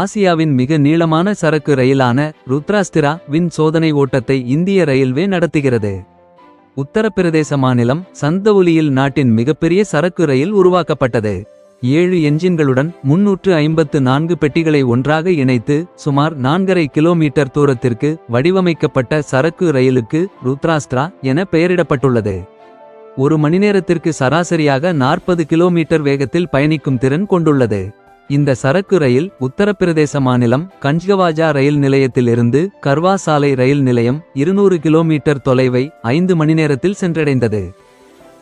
ஆசியாவின் மிக நீளமான சரக்கு ரயிலான ருத்ராஸ்திரா வின் சோதனை ஓட்டத்தை இந்திய ரயில்வே நடத்துகிறது. உத்தரப்பிரதேச மாநிலம் சந்தவுலியில் நாட்டின் மிகப்பெரிய சரக்கு ரயில் உருவாக்கப்பட்டது. ஏழு என்ஜின்களுடன் முன்னூற்று ஐம்பத்து நான்கு பெட்டிகளை ஒன்றாக இணைத்து சுமார் நான்கரை கிலோமீட்டர் தூரத்திற்கு வடிவமைக்கப்பட்ட சரக்கு ரயிலுக்கு ருத்ராஸ்திரா என பெயரிடப்பட்டுள்ளது. ஒரு மணி நேரத்திற்கு சராசரியாக நாற்பது கிலோமீட்டர் வேகத்தில் பயணிக்கும் திறன் கொண்டுள்ளது. இந்த சரக்கு ரயில் உத்தரப்பிரதேச மாநிலம் கஞ்ச்கவாஜா ரயில் நிலையத்திலிருந்து கர்வா சாலை ரயில் நிலையம் இருநூறு கிலோமீட்டர் தொலைவை ஐந்து மணி நேரத்தில் சென்றடைந்தது.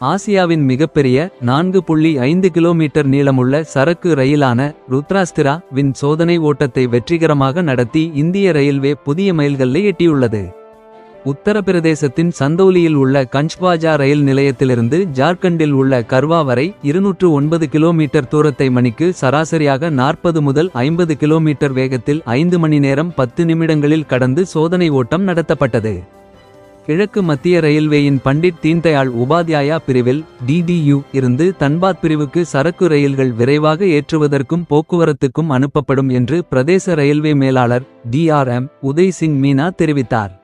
ஆசியாவின் மிகப்பெரிய நான்கு புள்ளி ஐந்து கிலோமீட்டர் நீளமுள்ள சரக்கு ரயிலான ருத்ராஸ்திரா வின் சோதனை ஓட்டத்தை வெற்றிகரமாக நடத்தி இந்திய ரயில்வே புதிய மைல்கல்லை எட்டியுள்ளது. உத்தரப்பிரதேசத்தின் சந்தௌலியில் உள்ள கஞ்ச்வாஜா ரயில் நிலையத்திலிருந்து ஜார்க்கண்டில் உள்ள கர்வா வரை இருநூற்று ஒன்பது கிலோமீட்டர் தூரத்தை மணிக்கு சராசரியாக நாற்பது முதல் ஐம்பது கிலோமீட்டர் வேகத்தில் ஐந்து மணி நேரம் பத்து நிமிடங்களில் கடந்து சோதனை ஓட்டம் நடத்தப்பட்டது. கிழக்கு மத்திய ரயில்வேயின் பண்டிட் தீன்தயாள் உபாத்யாயா பிரிவில் டிடியு இருந்து தன்பாத் பிரிவுக்கு சரக்கு ரயில்கள் விரைவாக ஏற்றுவதற்கும் போக்குவரத்துக்கும் அனுப்பப்படும் என்று பிரதேச ரயில்வே மேலாளர் டிஆர்எம் உதய் சிங் மீனா தெரிவித்தார்.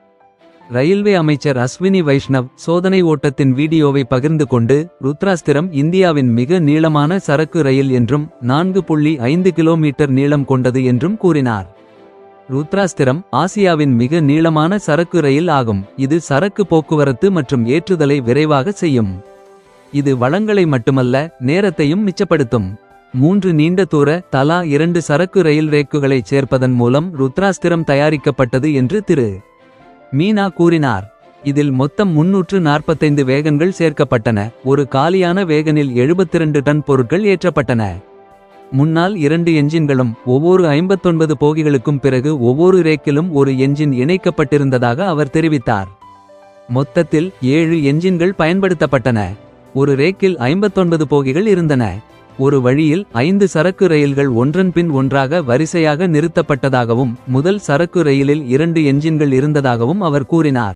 ரயில்வே அமைச்சர் அஸ்வினி வைஷ்ணவ் சோதனை ஓட்டத்தின் வீடியோவை பகிர்ந்து கொண்டு ருத்ராஸ்திரம் இந்தியாவின் மிக நீளமான சரக்கு ரயில் என்றும் நான்கு புள்ளி ஐந்து கிலோமீட்டர் நீளம் கொண்டது என்றும் கூறினார். ருத்ராஸ்திரம் ஆசியாவின் மிக நீளமான சரக்கு ரயில் ஆகும். இது சரக்கு போக்குவரத்து மற்றும் ஏற்றுதலை விரைவாக செய்யும். இது வளங்களை மட்டுமல்ல நேரத்தையும் மிச்சப்படுத்தும். மூன்று நீண்ட தூர தலா இரண்டு சரக்கு ரயில் ரேக்குகளைச் சேர்ப்பதன் மூலம் ருத்ராஸ்திரம் தயாரிக்கப்பட்டது என்று திரு. மீனா கூறினார். இதில் மொத்தம் முன்னூற்று நாற்பத்தைந்து வேகன்கள் சேர்க்கப்பட்டன. ஒரு காலியான வேகனில் 72 டன் பொருட்கள் ஏற்றப்பட்டன. முன்னால் இரண்டு என்ஜின்களும் ஒவ்வொரு ஐம்பத்தொன்பது போகிகளுக்கும் பிறகு ஒவ்வொரு ரேக்கிலும் ஒரு என்ஜின் இணைக்கப்பட்டிருந்ததாக அவர் தெரிவித்தார். மொத்தத்தில் ஏழு என்ஜின்கள் பயன்படுத்தப்பட்டன. ஒரு ரேக்கில் ஐம்பத்தொன்பது போகிகள் இருந்தன. ஒரு வழியில் ஐந்து சரக்கு ரயில்கள் ஒன்றன் பின் ஒன்றாக வரிசையாக நிறுத்தப்பட்டதாகவும் முதல் சரக்கு ரயிலில் இரண்டு என்ஜின்கள் இருந்ததாகவும் அவர் கூறினார்.